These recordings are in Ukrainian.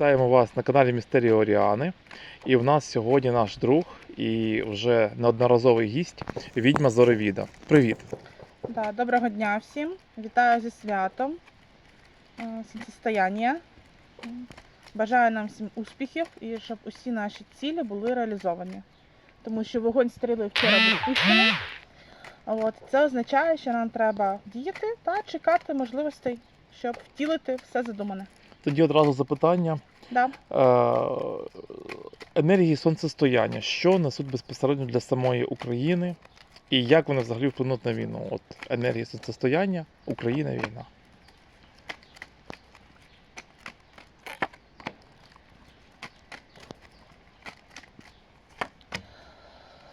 Вітаємо вас на каналі Містерії Оріани. І в нас сьогодні наш друг і вже неодноразовий гість відьма Зоревіда. Привіт! Да, доброго дня всім. Вітаю зі святом. е, Сонцестояння. Бажаю нам всім успіхів і щоб усі наші цілі були реалізовані. Тому що вогонь стріли вчора був пущений. От, це означає, що нам треба діяти та чекати можливостей, щоб втілити все задумане. Тоді одразу запитання. Да. Е, енергії сонцестояння, що несуть безпосередньо для самої України, і як вони взагалі вплинуть на війну? От енергії сонцестояння, Україна, війна.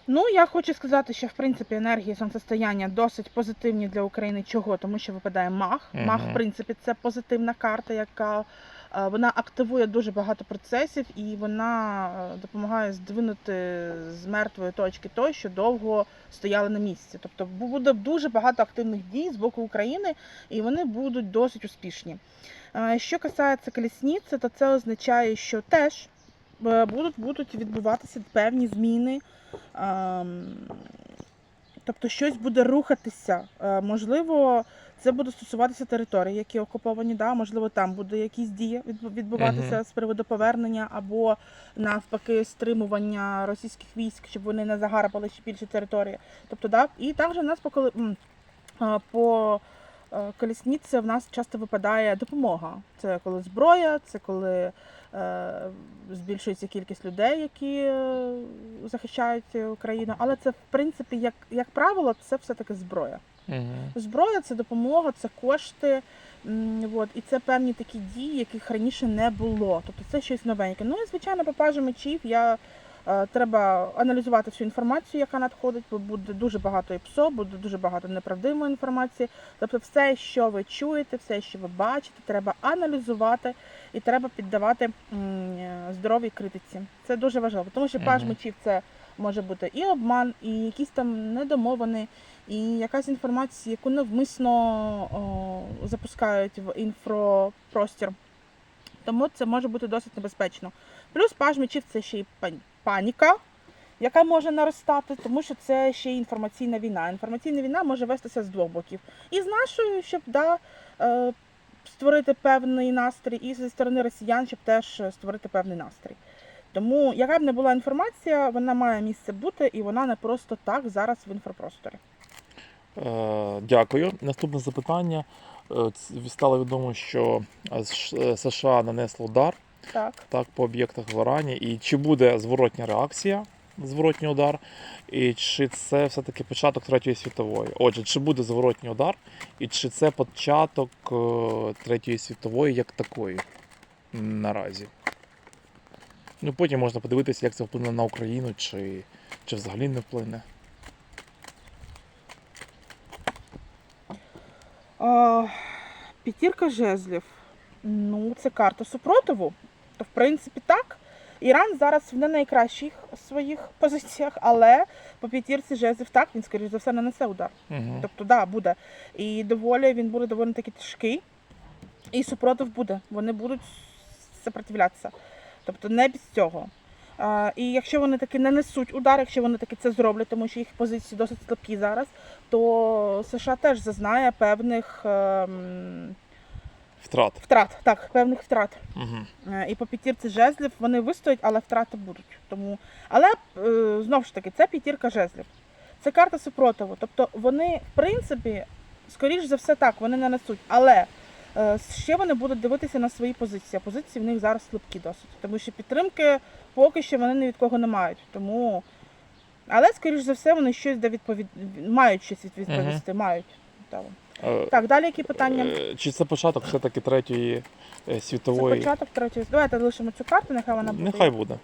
Ну, я хочу сказати, що в принципі енергії сонцестояння досить позитивні для України. Чого? Тому що випадає маг. Маг, Мгм. в принципі, це позитивна карта, яка е, вона активує дуже багато процесів і вона е, допомагає здвинути з мертвої точки той, що довго стояли на місці. Тобто буде дуже багато активних дій з боку України, і вони будуть досить успішні. Е, Що касається колісниці, то це означає, що теж будуть, будуть відбуватися певні зміни. Ем, Тобто щось буде рухатися. Е, Можливо, це буде стосуватися територій, які окуповані, да? можливо, там буде якісь дії відбу- відбуватися Мгм. з приводу повернення або навпаки стримування російських військ, щоб вони не загарбали ще більше території. Тобто, да? І також в нас по, коли- по е, колісниці в нас часто випадає допомога. Це коли зброя, це коли е, збільшується кількість людей, які е, захищають Україну. Але це, в принципі, як, як правило, це все-таки зброя. Угу. Зброя це допомога, це кошти. От, і це певні такі дії, яких раніше не було. Тобто це щось новеньке. Ну і звичайно, по пажу мечів я е, треба аналізувати всю інформацію, яка надходить, бо буде дуже багато і ПСО, буде дуже багато неправдивої інформації. Тобто, все, що ви чуєте, все, що ви бачите, треба аналізувати і треба піддавати е, здоровій критиці. Це дуже важливо, тому що паж мечів це може бути і обман, і якісь там недомовини, і якась інформація, яку навмисно о, запускають в інфропростір. Тому це може бути досить небезпечно. Плюс паж мечів це ще й паніка, яка може наростати, тому що це ще й інформаційна війна. Інформаційна війна може вестися з двох боків. І з нашою, щоб да, е, створити певний настрій, і зі сторони росіян, щоб теж е, створити певний настрій. Тому, яка б не була інформація, вона має місце бути, і вона не просто так зараз в інфопросторі. Е, дякую. Наступне запитання. Е, Стало відомо, що е, США нанесло удар Так. так, по об'єктах в Ірані. І чи буде зворотня реакція, зворотній удар, і чи це все-таки початок Третьої світової? Отже, чи буде зворотній удар, і чи це початок е, Третьої світової як такої наразі? Ну, потім можна подивитися, як це вплине на Україну, чи, чи взагалі не вплине. А, п'ятірка жезлів. Ну, це карта супротиву. То, в принципі, так. Іран зараз в не найкращих своїх позиціях, але по п'ятірці жезлів так, він, скоріш за все, нанесе удар. Угу. Тобто, да, буде. І доволі він буде доволі таки тяжкий. І супротив буде. Вони будуть сопротивлятися. Тобто не без цього. А, і якщо вони таки не несуть удар, якщо вони таки це зроблять, тому що їх позиції досить слабкі зараз, то США теж зазнає певних ем, Втрат. втрат. Так, певних втрат. Угу. І по п'ятірці жезлів вони вистоять, але втрати будуть. Тому, але е, знову ж таки, це п'ятірка жезлів. Це карта супротиву. Тобто вони, в принципі, скоріш за все так, вони не несуть. Але е, ще вони будуть дивитися на свої позиції. А позиції в них зараз слабкі досить. Тому що підтримки поки що вони ні від кого не мають. Тому. Але, скоріш за все, вони щось де відповід... мають щось відповісти. Мають. Так. так, далі які питання? Е, Чи це початок все-таки Третьої е, Це початок третьої. Давайте лишимо цю карту, нехай вона буде. Нехай буде.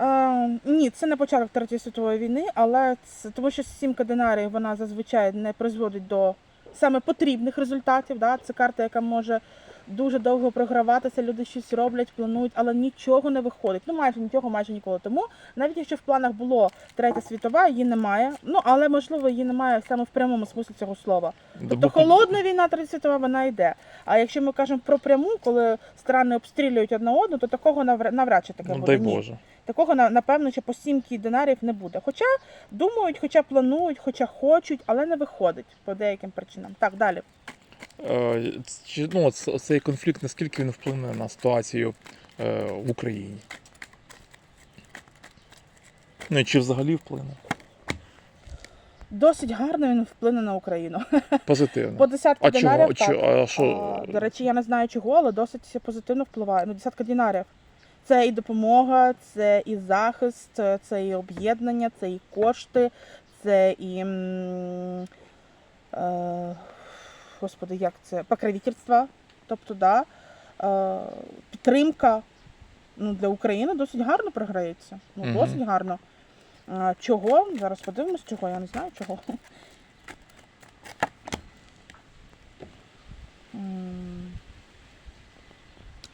Е, ні, це не початок Третьої світової війни, але це тому, що сімка динарів вона зазвичай не призводить до саме потрібних результатів. Да? Це карта, яка може дуже довго програватися, люди щось роблять, планують, але нічого не виходить. Ну майже нічого, майже ніколи. Тому навіть якщо в планах було третя світова, її немає. Ну але можливо її немає саме в прямому смислі цього слова. Тобто холодна війна, третя світова, вона йде. А якщо ми кажемо про пряму, коли страни обстрілюють одна одну, то такого навряд, чи таке Ну, буде. дай Ні. Боже. Такого на- напевно, що по сімки динарів не буде. Хоча думають, хоча планують, хоча хочуть, але не виходить по деяким причинам. Так, далі. Е, чи- ну, цей конфлікт, наскільки він вплине на ситуацію е, в Україні? Ну і чи взагалі вплине? Досить гарно він вплине на Україну. Позитивно. По десятки А динарів. чого? так. А що? А, До речі, я не знаю чого, але досить позитивно впливає. Ну, десятка динарів. Це і допомога, це і захист, це і об'єднання, це і кошти, це і. Е, господи, як це? Покровительство. Тобто, да, е, підтримка ну, для України досить гарно програється. Ну, Мгм. досить гарно. Чого? Зараз подивимось, чого, я не знаю чого.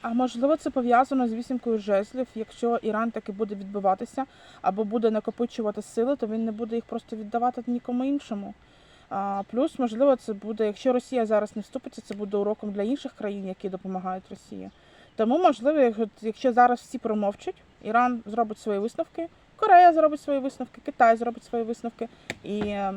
А можливо, це пов'язано з вісімкою жезлів. Якщо Іран таки буде відбиватися або буде накопичувати сили, то він не буде їх просто віддавати нікому іншому. А, плюс, можливо, це буде, якщо Росія зараз не вступиться, це буде уроком для інших країн, які допомагають Росії. Тому, можливо, якщо зараз всі промовчать, Іран зробить свої висновки, Корея зробить свої висновки, Китай зробить свої висновки. І е,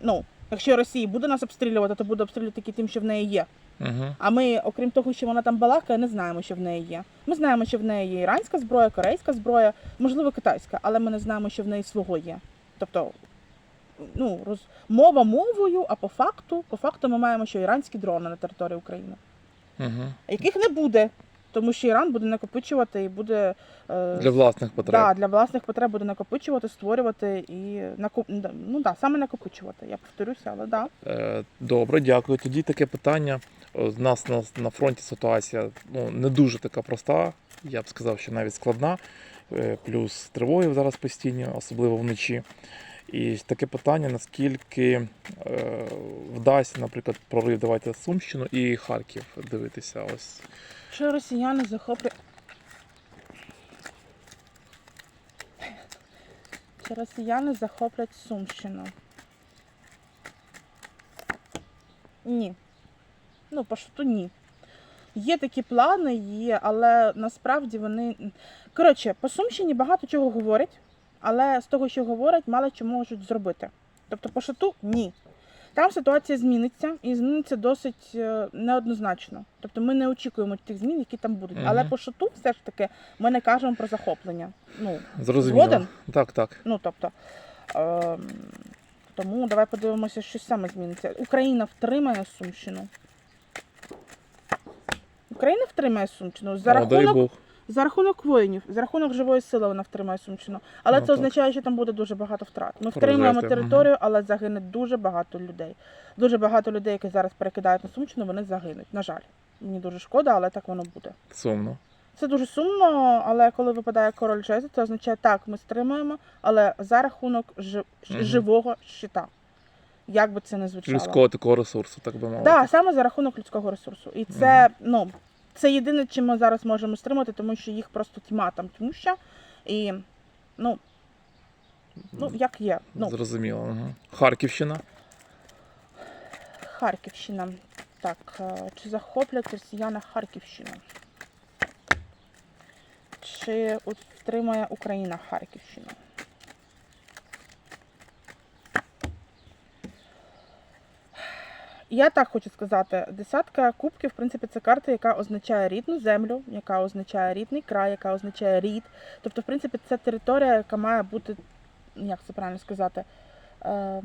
ну, якщо Росія буде нас обстрілювати, то буде обстрілювати тільки тим, що в неї є. Угу. А ми, окрім того, що вона там балакає, не знаємо, що в неї є. Ми знаємо, що в неї є іранська зброя, корейська зброя, можливо, китайська, але ми не знаємо, що в неї свого є. Тобто, ну, роз... мова мовою, а по факту, по факту ми маємо, що іранські дрони на території України, Угу. яких не буде, тому що Іран буде накопичувати і буде е, Для власних потреб. Да, для власних потреб буде накопичувати, створювати і накоп... ну, да, саме накопичувати. Я повторюся, але да. Е, Добре, дякую. Тоді таке питання. О, В нас на, на фронті ситуація ну, не дуже така проста. Я б сказав, що навіть складна. Е, Плюс тривоги зараз постійні, особливо вночі. І таке питання, наскільки е, вдасться, наприклад, прорив давайте Сумщину і Харків дивитися. Ось Що росіяни захоплять. Чи росіяни захоплять Сумщину? Ні. Ну, по що ні. Є такі плани, є, але насправді вони. Коротше, по Сумщині багато чого говорять, але з того, що говорять, мало що можуть зробити. Тобто, по шату ні. Там ситуація зміниться і зміниться досить е, неоднозначно. Тобто ми не очікуємо тих змін, які там будуть. Мгм. Але по шату все ж таки ми не кажемо про захоплення. Ну, зрозуміло. Згоден? Так, так. ну тобто. Ем, тому давай подивимося, що саме зміниться. Україна втримає Сумщину. Україна втримає Сумщину за О, дай рахунок, Бог. За рахунок воїнів, за рахунок живої сили вона втримає Сумщину. Але Ну, це так. означає, що там буде дуже багато втрат. Ми втримуємо територію, але загине дуже багато людей. Дуже багато людей, які зараз перекидають на Сумщину, вони загинуть. На жаль, мені дуже шкода, але так воно буде. Сумно. Це дуже сумно, але коли випадає король жезлів, це означає так, ми стримуємо, але за рахунок жи- Мгм. живого щита. Як би це не звучало. Людського такого ресурсу, так би мовити. Так, саме за рахунок людського ресурсу. І це, ну, це єдине, чим ми зараз можемо стримати, тому що їх просто тьма там тьмуща. І, ну, ну як є. Ну, Зрозуміло. Угу. Харківщина. Харківщина. Так, е, чи захоплять росіяни Харківщину? Чи утримає Україна Харківщину? Я так хочу сказати, десятка кубків, в принципі, це карта, яка означає рідну землю, яка означає рідний край, яка означає рід. Тобто, в принципі, це територія, яка має бути, як це правильно сказати, ем,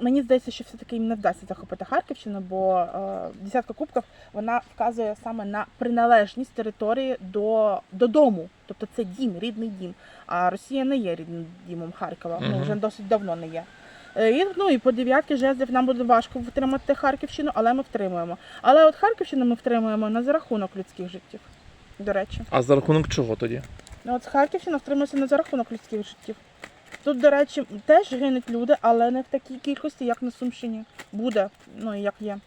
мені здається, що все-таки їм не вдасться захопити Харківщину, бо е, десятка кубків вона вказує саме на приналежність території до, додому. Тобто це дім, рідний дім. А Росія не є рідним дімом Харкова. Ну вже досить давно не є. Е, І, ну і по дев'ятки жезлів нам буде важко втримати Харківщину, але ми втримуємо. Але от Харківщину ми втримуємо не за рахунок людських життів. До речі. А за рахунок чого тоді? Ну, от Харківщина втримується не за рахунок людських життів. Тут, до речі, теж гинуть люди, але не в такій кількості, як на Сумщині. Буде, ну як є.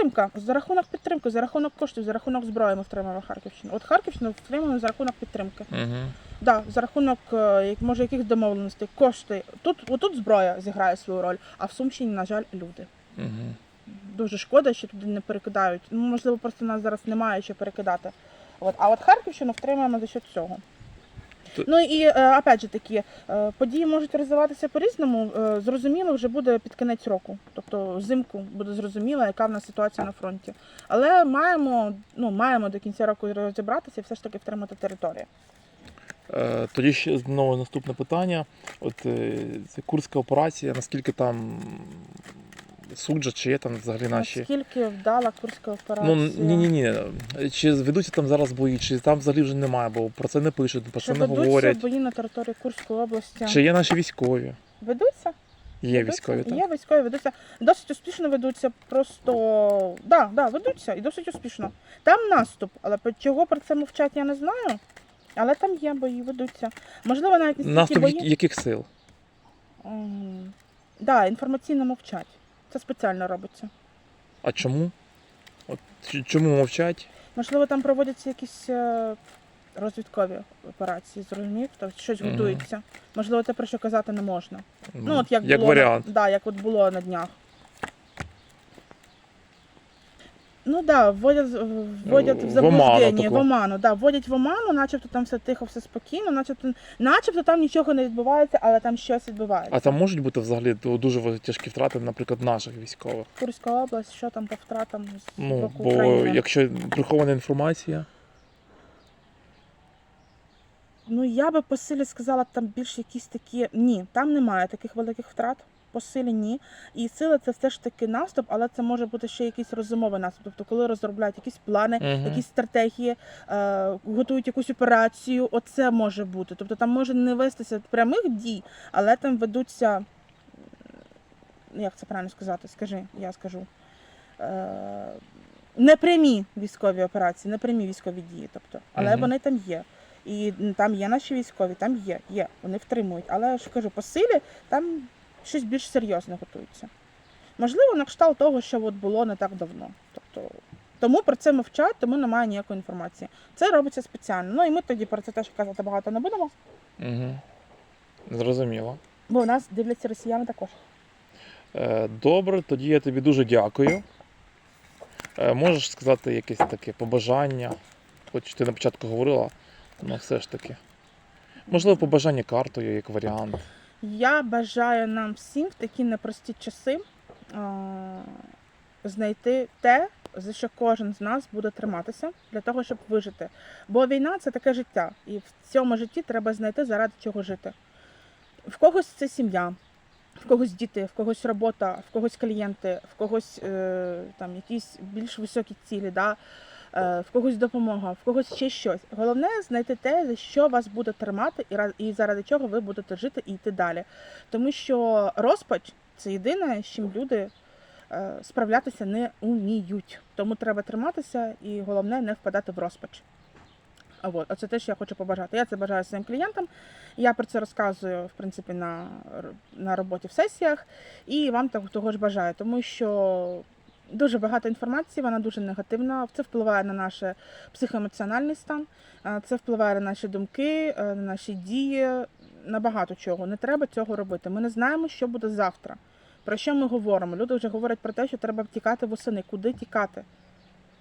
Підтримка. За рахунок підтримки, за рахунок коштів, за рахунок зброї ми втримуємо Харківщину. От Харківщину втримуємо за рахунок підтримки. Угу. Да, за рахунок е, може яких домовленостей, кошти. Тут отут зброя зіграє свою роль, а в Сумщині, на жаль, люди. Угу. Дуже шкода, що туди не перекидають. Ну, можливо, просто нас зараз немає що перекидати. От. А от Харківщину втримуємо за счет цього. Ну і е, опять же таки, е, події можуть розвиватися по-різному. Е, Зрозуміло, вже буде під кінець року. Тобто взимку буде зрозуміло, яка в нас ситуація на фронті. Але маємо, ну, маємо до кінця року розібратися і все ж таки втримати територію. Тоді ще знову наступне питання. От це Курська операція, наскільки там суджа, чи є там взагалі наші. Наскільки вдала курська операція? Ну ні, ні, ні. Чи ведуться там зараз бої, чи там взагалі вже немає, бо про це не пишуть, про Чи це не ведуться говорять. бої на території Курської області? Чи є наші військові? Ведуться? Є Ведуться? військові, так? Є військові, ведуться. Досить успішно ведуться. Просто да, да, ведуться і досить успішно. Там наступ, але чого про це мовчать, я не знаю. Але там є бої, ведуться. Можливо, навіть не стільки Наступ бої. яких сил? М, Да, інформаційно мовчать. Це спеціально робиться. А чому? От, чому мовчать? Можливо, там проводяться якісь е, розвідкові операції, зрозумів? Тобто щось готується. Можливо, те, про що казати не можна. Ну, от як, як було, варіант. Да, як от було на днях. Ну да, вводять, вводять в В оману заблуждення, таку. в оману, да, вводять в оману, начебто там все тихо, все спокійно, начебто, начебто там нічого не відбувається, але там щось відбувається. А там можуть бути взагалі дуже тяжкі втрати, наприклад, наших військових. Курська область, що там по втратам з Ну, боку бо України? якщо прихована інформація, Ну я би по силі сказала, там більш якісь такі. Ні, там немає таких великих втрат. По силі ні. І сила це все ж таки наступ, але це може бути ще якийсь розумовий наступ. Тобто, коли розробляють якісь плани, Мгм. якісь стратегії, е, готують якусь операцію, оце може бути. Тобто там може не вестися прямих дій, але там ведуться. Як це правильно сказати? Скажи, я скажу. Е, непрямі військові операції, непрямі військові дії. Тобто, але Мгм. вони там є. І там є наші військові, там є, є, вони втримують. Але ж кажу, по силі там щось більш серйозне готується. Можливо, на кшталт того, що от було не так давно. Тобто, тому про це мовчать, тому немає ніякої інформації. Це робиться спеціально. Ну і ми тоді про це теж казати багато не будемо, угу. зрозуміло. бо в нас дивляться росіяни також. Е, Добре, тоді я тобі дуже дякую. Е, Можеш сказати якесь таке побажання? Хоч ти на початку говорила, але все ж таки. Можливо, побажання картою як варіант. Я бажаю нам всім в такі непрості часи знайти те, за що кожен з нас буде триматися для того, щоб вижити. Бо війна це таке життя, і в цьому житті треба знайти заради чого жити. В когось це сім'я, в когось діти, в когось робота, в когось клієнти, в когось е, там якісь більш високі цілі. Да? Е, в когось допомога, в когось ще щось. Головне знайти те, за що вас буде тримати, і заради чого ви будете жити і йти далі. Тому що розпач це єдине, з чим люди е, справлятися не уміють. Тому треба триматися і головне не впадати в розпач. От, оце те, що я хочу побажати. Я це бажаю своїм клієнтам. Я про це розказую в принципі на, на роботі в сесіях, і вам того ж бажаю, тому що дуже багато інформації, вона дуже негативна. Це впливає на наш психоемоціональний стан, це впливає на наші думки, е, на наші дії, на багато чого. Не треба цього робити. Ми не знаємо, що буде завтра. Про що ми говоримо? Люди вже говорять про те, що треба тікати восени. Куди тікати?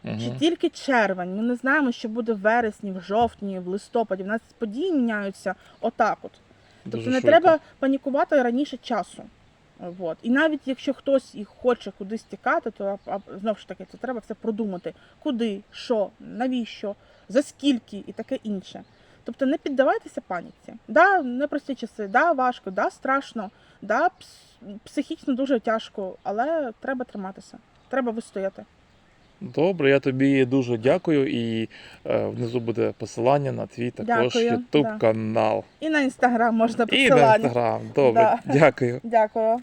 Чи Угу. тільки червень? Ми не знаємо, що буде в вересні, в жовтні, в листопаді. В нас події міняються отак от. Тобто не треба панікувати раніше часу. От. І навіть якщо хтось і хоче кудись тікати, то знову ж таки це треба все продумати. Куди, що, навіщо, за скільки і таке інше. Тобто не піддавайтеся паніці. Да, непрості часи, да, важко, да, страшно, да, пс- психічно дуже тяжко, але треба триматися, треба вистояти. Добре, я тобі дуже дякую. І е, внизу буде посилання на твій також Дякую, YouTube да. канал. І на інстаграм можна І на посилання. інстаграм. Добре, Да. дякую. Дякую.